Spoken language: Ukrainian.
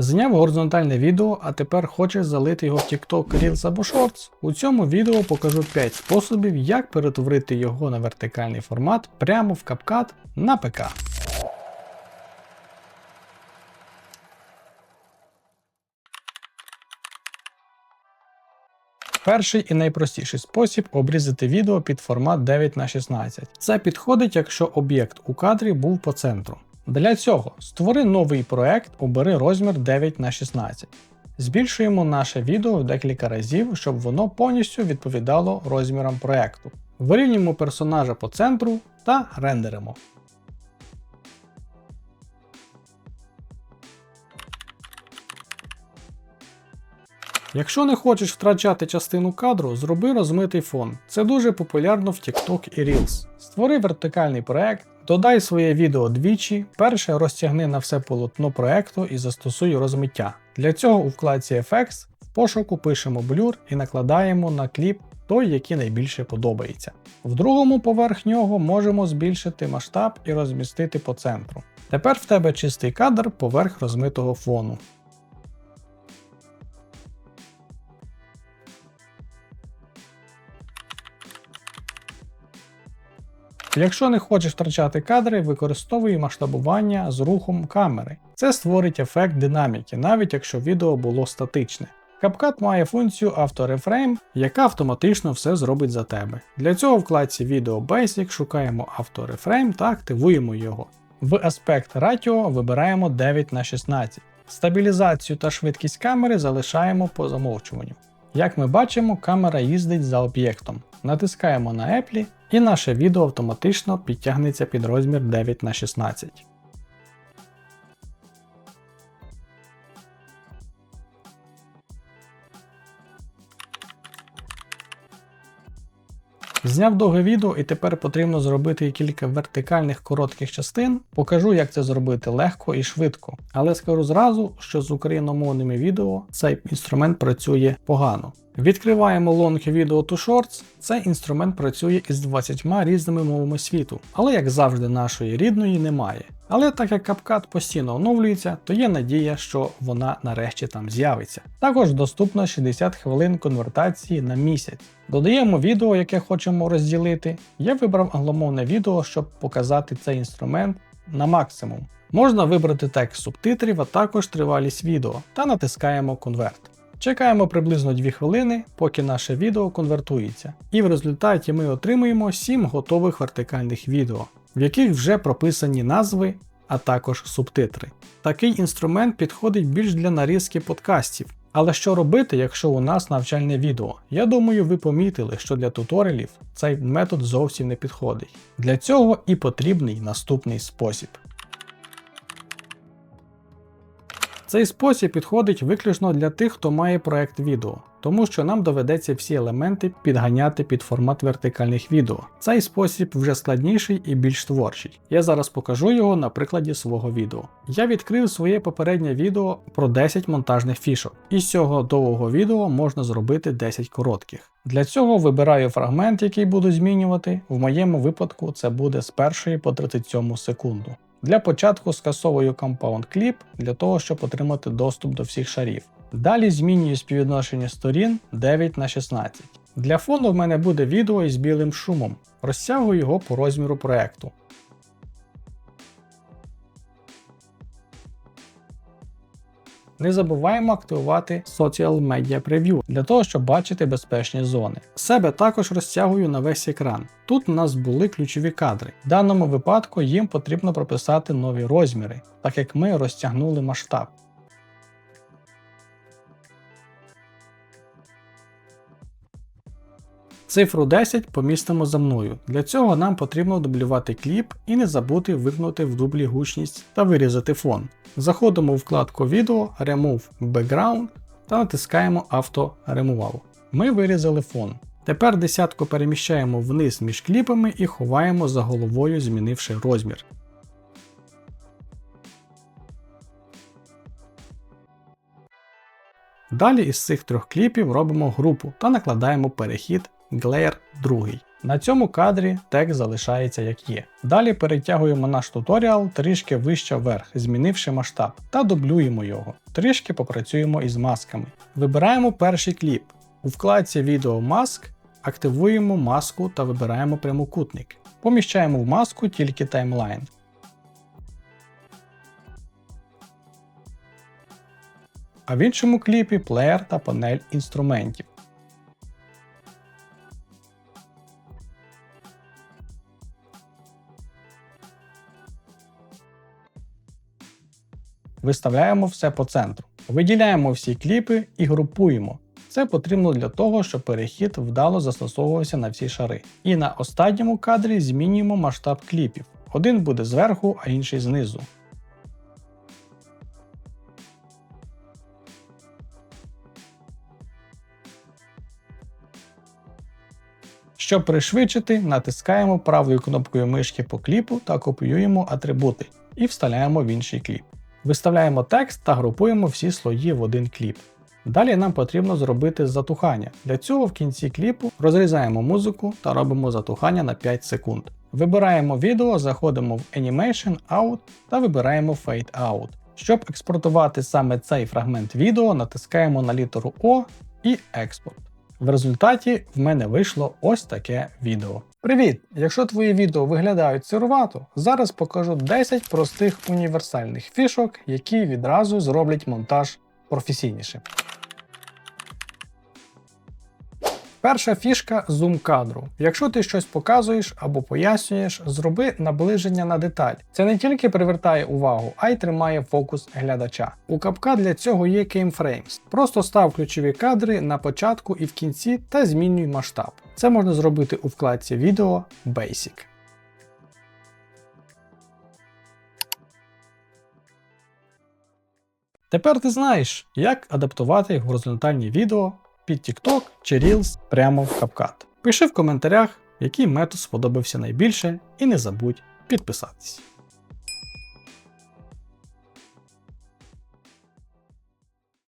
Зняв горизонтальне відео, а тепер хочеш залити його в TikTok, Reels або Shorts? У цьому відео покажу 5 способів, як перетворити його на вертикальний формат прямо в CapCut на ПК. Перший і найпростіший спосіб обрізати відео під формат 9х16. Це підходить, якщо об'єкт у кадрі був по центру. Для цього створи новий проект, обери розмір 9х16. Збільшуємо наше відео в декілька разів, щоб воно повністю відповідало розмірам проекту. Вирівнюємо персонажа по центру та рендеримо. Якщо не хочеш втрачати частину кадру, зроби розмитий фон. Це дуже популярно в TikTok і Reels. Створи вертикальний проект, додай своє відео двічі, перше розтягни на все полотно проекту і застосуй розмиття. Для цього у вкладці FX в пошуку пишемо Blur і накладаємо на кліп той, який найбільше подобається. В другому поверх нього можемо збільшити масштаб і розмістити по центру. Тепер в тебе чистий кадр поверх розмитого фону. Якщо не хочеш втрачати кадри, використовуй масштабування з рухом камери. Це створить ефект динаміки, навіть якщо відео було статичне. CapCut має функцію AutoReframe, яка автоматично все зробить за тебе. Для цього в вкладці Video Basic шукаємо AutoReframe та активуємо його. В аспект Ratio вибираємо 9 на 16 Стабілізацію та швидкість камери залишаємо по замовчуванню. Як ми бачимо, камера їздить за об'єктом. Натискаємо на Apple і наше відео автоматично підтягнеться під розмір 9 на 16 Зняв довге відео і тепер потрібно зробити кілька вертикальних коротких частин. Покажу, як це зробити легко і швидко. Але скажу зразу, що з україномовними відео цей інструмент працює погано. Відкриваємо Long Video to Shorts. Цей інструмент працює із 20 різними мовами світу, але як завжди нашої рідної немає. Але так як CapCut постійно оновлюється, то є надія, що вона нарешті там з'явиться. Також доступно 60 хвилин конвертації на місяць. Додаємо відео, яке хочемо розділити. Я вибрав англомовне відео, щоб показати цей інструмент на максимум. Можна вибрати текст субтитрів, а також тривалість відео та натискаємо конверт. Чекаємо приблизно 2 хвилини, поки наше відео конвертується, і в результаті ми отримуємо 7 готових вертикальних відео, в яких вже прописані назви, а також субтитри. Такий інструмент підходить більш для нарізки подкастів. Але що робити, якщо у нас навчальне відео? Я думаю, ви помітили, що для туторіалів цей метод зовсім не підходить. Для цього і потрібний наступний спосіб. Цей спосіб підходить виключно для тих, хто має проект відео, тому що нам доведеться всі елементи підганяти під формат вертикальних відео. Цей спосіб вже складніший і більш творчий. Я зараз покажу його на прикладі свого відео. Я відкрив своє попереднє відео про 10 монтажних фішок. Із цього довгого відео можна зробити 10 коротких. Для цього вибираю фрагмент, який буду змінювати. В моєму випадку це буде з 1 по 37 секунду. Для початку скасовую Compound Clip для того, щоб отримати доступ до всіх шарів. Далі змінюю співвідношення сторін 9 на 16. Для фону в мене буде відео із білим шумом. Розтягую його по розміру проекту. Не забуваємо активувати Social Media Preview для того, щоб бачити безпечні зони. Себе також розтягую на весь екран. Тут у нас були ключові кадри. В даному випадку їм потрібно прописати нові розміри, так як ми розтягнули масштаб. Цифру 10 помістимо за мною. Для цього нам потрібно дублювати кліп і не забути вимкнути в дублі гучність та вирізати фон. Заходимо у вкладку відео, Remove Background та натискаємо Auto Removal. Ми вирізали фон. Тепер десятку переміщаємо вниз між кліпами і ховаємо за головою, змінивши розмір. Далі із цих трьох кліпів робимо групу та накладаємо перехід Glare 2. На цьому кадрі текст залишається як є. Далі перетягуємо наш туторіал трішки вище вверх, змінивши масштаб, та дублюємо його. Трішки попрацюємо із масками. Вибираємо перший кліп. У вкладці відео маск активуємо маску та вибираємо прямокутник. Поміщаємо в маску тільки таймлайн. А в іншому кліпі плеєр та панель інструментів. Виставляємо все по центру. Виділяємо всі кліпи і групуємо. Це потрібно для того, щоб перехід вдало застосовувався на всі шари. І на останньому кадрі змінюємо масштаб кліпів. Один буде зверху, а інший знизу. Щоб пришвидшити, натискаємо правою кнопкою мишки по кліпу та копіюємо атрибути і вставляємо в інший кліп. Виставляємо текст та групуємо всі слої в один кліп. Далі нам потрібно зробити затухання. Для цього в кінці кліпу розрізаємо музику та робимо затухання на 5 секунд. Вибираємо відео, заходимо в Animation Out та вибираємо Fade Out. Щоб експортувати саме цей фрагмент відео, натискаємо на літеру О і експорт. В результаті в мене вийшло ось таке відео. Привіт! Якщо твої відео виглядають сирувато, зараз покажу 10 простих універсальних фішок, які відразу зроблять монтаж професійнішим. Перша фішка зум кадру. Якщо ти щось показуєш або пояснюєш, зроби наближення на деталь. Це не тільки привертає увагу, а й тримає фокус глядача. У капка для цього є Keyframes. Просто став ключові кадри на початку і в кінці та змінюй масштаб. Це можна зробити у вкладці відео Basic. Тепер ти знаєш, як адаптувати горизонтальні відео під TikTok чи Reels прямо в CapCut. Пиши в коментарях, який метод сподобався найбільше, і не забудь підписатись.